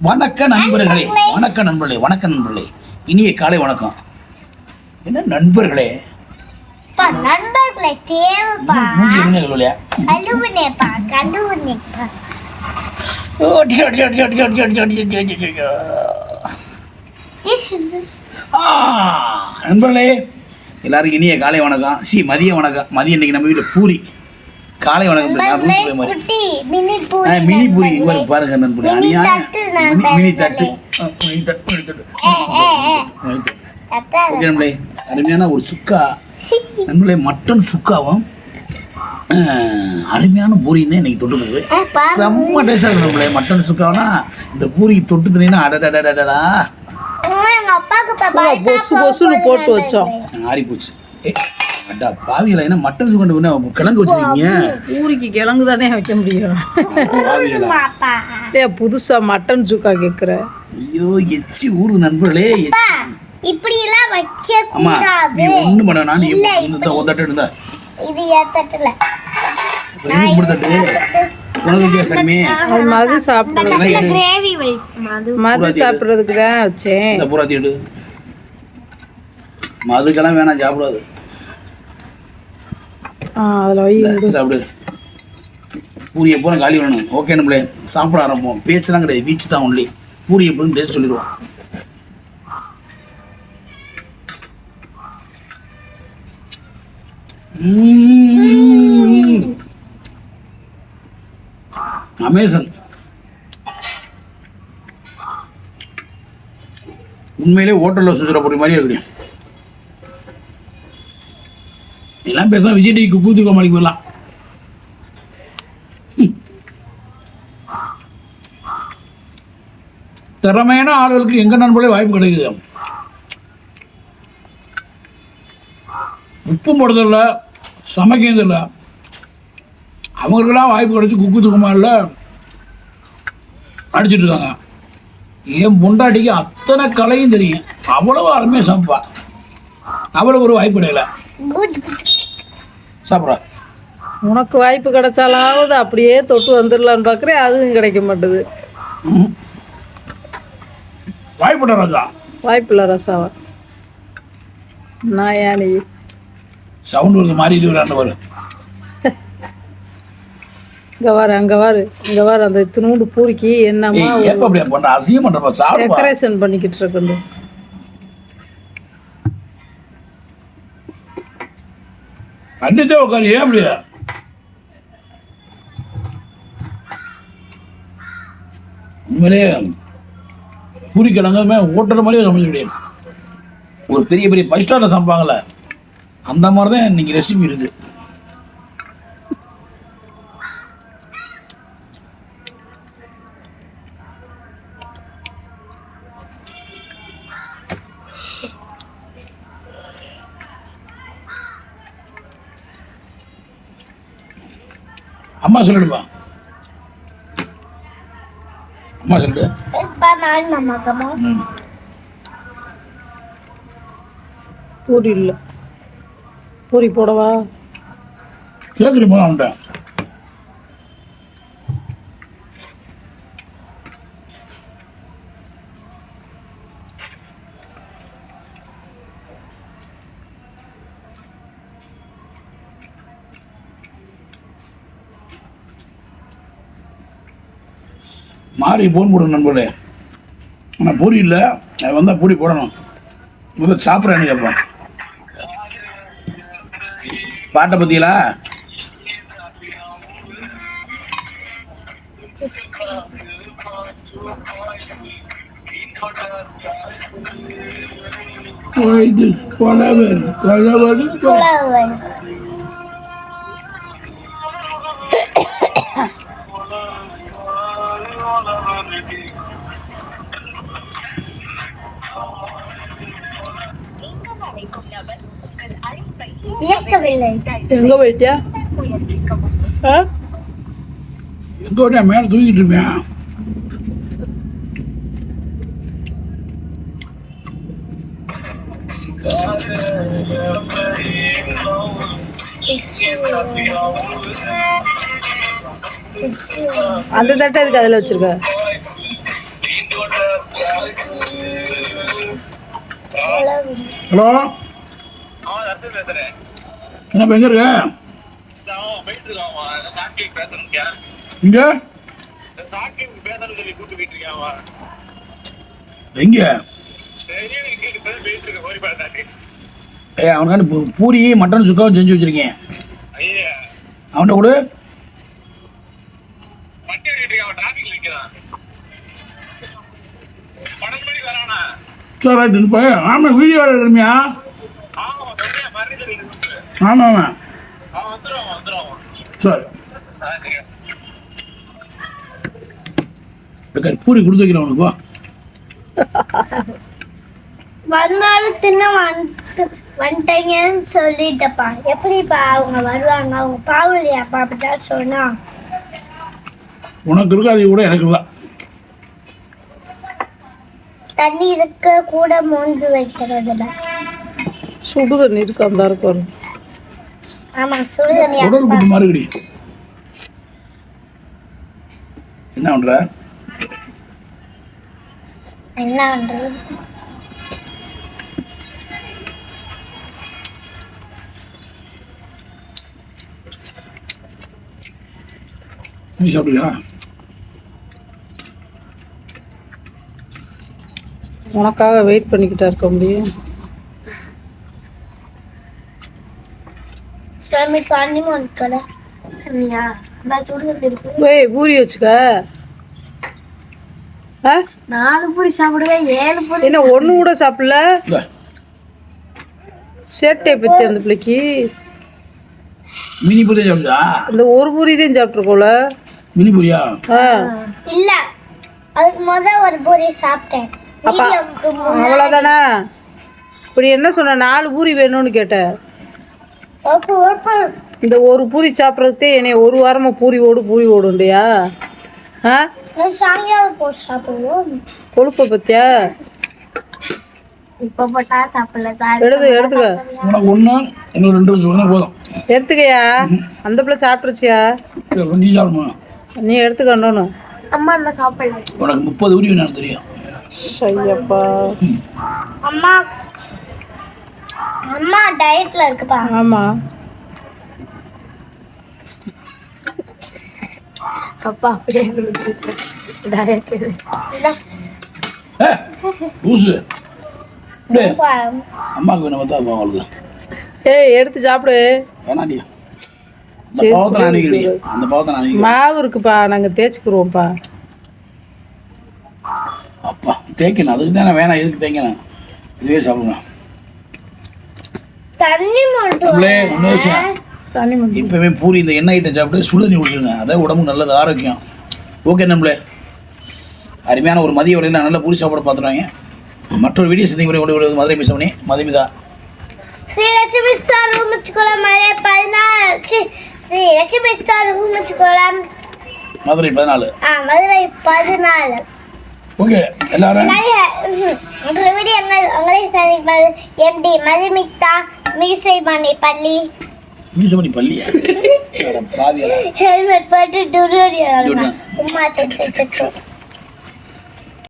வணக்க நண்பர்களே வணக்க நண்பர்களே வணக்க நண்பர்களே இனிய காலை வணக்கம் என்ன நண்பர்களே நண்பர்களை தேவைப்பா கழுவுனேப்பா கழுவுனேப்பா ஆ, நண்பர்களே எல்லாருக்கும் இனிய காலை வணக்கம் சி மதிய வணக்கம் மதியம் இன்னைக்கு நம்ம வீட்டில் பூரி காலை வணக்கம் மினி பூரி பூரி. இங்க பாருங்க, நண்பர்களே. மினி அநியாயம். தட்டு மினி- தட்டு. மினி தட்டு மினி தட்டு. தட்டு. ஓகே நண்பர்களே. அருமையான ஒரு சுக்கா. நண்பர்களே மட்டன் சுக்காவும் அருமையான பூரியும் தான் இன்னைக்கு பாரு. செம்ம டேஸ்டாக இருக்கு நண்பர்களே. மட்டன் சுக்காவுனா இந்த பூரி தொட்டு தினீங்கன்னா அடடடடடா பொசு பொசுன்னு போட்டு. வச்சோம். ஆறி போச்சு ஏ அடா பாவியலா என்ன மட்டன் சுக்கண்டு என்ன கிழங்கு வச்சிருக்கீங்க? ஊருக்கு கிழங்கு தானே வைக்க முடியும். ஏ புதுசா மட்டன் சுக்கா கேக்குற. ஐயோ எச்சி ஊரு நண்பர்களே இப்படி எல்லாம் வைக்க அம்மா நீ கூடாது ஒண்ணு பண்ண நீ இல்ல, இந்த இப்படி. ஒரு தட்டு இருந்தா இது ஏன் தட்டுல? எனக்கு மூணு தட்டு. உனக்கு சாமி அது மது சாப்பிடுறது. கிரேவி வை மது மது. சாப்பிடுறதுக்கு தான் வச்சேன். இந்த பூராத்தி எடு. மதுக்கெல்லாம் வேணாம் சாப்பிடாது. அதில் வை சாப்பிடு. பூரி எப்போ காலி பண்ணணும். ஓகே நம்மளே சாப்பிட ஆரம்பிப்போம். பேச்செல்லாம் கிடையாது. வீச்சு தான் ஒன்லி பூரி எப்படின்னு டேஸ்ட் சொல்லிடுவோம் அமேசன் உண்மையிலே ஹோட்டலில் சுற்றுற பொடி மாதிரியே இருக்கு எல்லாம் பேச விஜய் டிவிக்கு பூத்து கோமாளிக்கு போயிடலாம். திறமையான ஆளுகளுக்கு எங்க நண்பர்களே வாய்ப்பு கிடைக்குது. உப்பு போடுறதில்ல சமைக்கிறதில்ல அவங்களுக்கெல்லாம் வாய்ப்பு கிடைச்சி குக்கு துக்குமாரில் அடிச்சிட்டு இருக்காங்க. என் பொண்டாட்டிக்கு அத்தனை கலையும் தெரியும். அவ்வளவு அருமையாக சமைப்பா. அவளுக்கு ஒரு வாய்ப்பு கிடையல குட் சாப்பிட்றா. உனக்கு வாய்ப்பு கிடைச்சாலாவது அப்படியே தொட்டு வந்துடலான்னு பார்க்குறேன் அதுவும் கிடைக்க மாட்டுது. ம். வாய்ப்புடா ராஜா. வாய்ப்பு இல்லை ரசாவா நான் ஏன் நீ? சவுண்ட் வருது மாறி பாரு. இங்கே வாரு அங்கே வாரு இங்கே வாரு. அந்த இத்தினூண்டு பூரிக்கு என்னம்மா எப்போ அப்படியா பண்ற அசிங்கம் பண்றப்ப சாப்பிடுவா டெக்கரேஷன் பண்ணிக்கிட்டு இருக்குது கண்டித்தே உட்காரு ஏன் அப்படியா உண்மையிலே பூரி ஓட்டுற மாதிரியே சமைச்சு முடியும் ஒரு பெரிய பெரிய ஃபைவ் ஸ்டாரில் சமைப்பாங்கல்ல அந்த மாதிரி தான் இன்னைக்கு ரெசிபி இருக்குது. அம்மா சொல்லிடுப்பா அம்மா சொல்லிடு. பூரி இல்லை. பூரி போடவா? கேட்குறீங்களா அவன்கிட்ட? மாறி போன் போடணும் நண்பர்களே ஆனால் பூரி இல்லை. அது வந்தால் பூரி போடணும். முதல்ல சாப்பிட்றேன்னு கேட்பேன் பாட்டை பற்றியலா இது கொலவன் கொலவன். புலவன் எங்கே போயிட்டியா ஆ எங்க ஓட்டியா மேலே தூங்கிட்டு இருப்பேன் அந்த தட்டை எதுக்கு அதில் வச்சிருக்க ஹலோ என்ன எங்கே இருக்க? இங்கே. எங்கே? ஏ அவனுக்காண்டி பூரி மட்டன் சுக்காவும் செஞ்சு வச்சிருக்கேன். அவன்கிட்ட கூட. சரி ரைட்டு ஆமாம் வீடியோ எடுக்கிறமியா ஆமாம். ஆமாம் சரி. பூரி கொடுத்து வைக்கிறேன் உனக்கு வா. வந்தாலும் தின்ன வந்து வந்துட்டீங்கன்னு சொல்லிட்டப்பா. எப்படிப்பா அவங்க வருவாங்க? அவங்க பாவலையாப்பா அப்படிதான் சொன்னா. உனக்கு இருக்காது கூட எனக்கு இல்லை. தண்ணி இருக்க கூட மோந்து வைக்கிறதுல சுடு தண்ணி இருக்கு அந்த இருக்கும் உடல் குத்து மாறுகடி. என்ன பண்ற? என்ன பண்றது? நீ சாப்பிடுயா உனக்காக வெயிட் பண்ணிக்கிட்டா இருக்க முடியும். சாமி தண்ணி மோந்துக்கல தண்ணியா அதான் சுடுதண்ணி இருக்கு ஏய் பூரி வச்சுக்க. ஆ? நாலு பூரி சாப்பிடுவேன் ஏழு பூரி என்ன ஒன்று கூட சாப்பிடல? சேட்டை பற்றி அந்த பிள்ளைக்கு. மினி பூரி இந்த ஒரு பூரி தான் சாப்பிட்ருக்கோல மினி பூரியா? இல்ல. அதுக்கு முத ஒரு பூரி சாப்பிட்டேன். அவ்வளோதானே இப்படி என்ன சொன்ன? நாலு பூரி வேணும்னு கேட்டேன். இந்த ஒரு பூரி சாப்பிட்றதுக்கே என்னை ஒரு வாரமாக பூரி ஓடு பூரி ஓடுண்டியா ஆ? நான் சாயங்காலம் போட்டு சாப்பிடுவோம். கொழுப்பை பத்தியா? எடுத்து எடுத்துக்க. ஒன்று இன்னும் ரெண்டு ஒன்று போதும். எடுத்துக்கயா? அந்த பிள்ளை அப்ப நீ சாப்பிடுமா நீ எடுத்துக்கண்டோன்னு அம்மா என்ன சாப்பிடல. உனக்கு முப்பது உரி எனக்கு தெரியும். ஐயப்பா அம்மா அம்மா டயட்ல இருக்குப்பா. ஆமாம் அப்பா அப்படியே டயட் லூசு. வேணும் பார்த்தா ஏய் எடுத்து சாப்பிடு. வேணாண்டியா அந்த பாவத்தை அந்த பாவத்தை நான் அணிக்கிறேன் மாவு இருக்குப்பா நாங்கள் தேய்ச்சிக்கிறோம்ப்பா அப்பா தேய்க்கணும். அதுக்கு தானே வேணாம். எதுக்கு தேய்க்கணும்? இதுவே சாப்பிடுங்க தண்ணி மட்டும் நம்மளே ஒன்று விஷயம் தண்ணி மட்டும் இப்போவே பூரி இந்த எண்ணெய் ஐட்டம் சாப்பிட்டு சுடுதண்ணி குடிச்சிருங்க. அதான் உடம்புக்கு நல்லது ஆரோக்கியம். ஓகே நம்மளே. அருமையான ஒரு மதிய வரையில் நல்ல பூரி சாப்பாடு பார்த்துருவாங்க மற்றொரு வீடியோ சந்தி முறை மதுரை மிசவனி மதுமிதா. ஸ்ரீலட்சுமி ஸ்டார் ரூம் வச்சுக்கோலாம் மழை பதினாலு ஸ்ரீலட்சுமி ஸ்டார் ரூம் வச்சுக்கோலாம். மதுரை பதினாலு. ஆ மதுரை பதினாலு. ஓகே எல்லாரும். மற்ற வீடியோ எங்கள் உங்களை எம்டி மதுமிக்தா மீசை மணி பள்ளி? மிசவனி பள்ளியா அட பாவியலா ஹெல்மெட் போட்டு Dude. உமா சச்சு சச்சு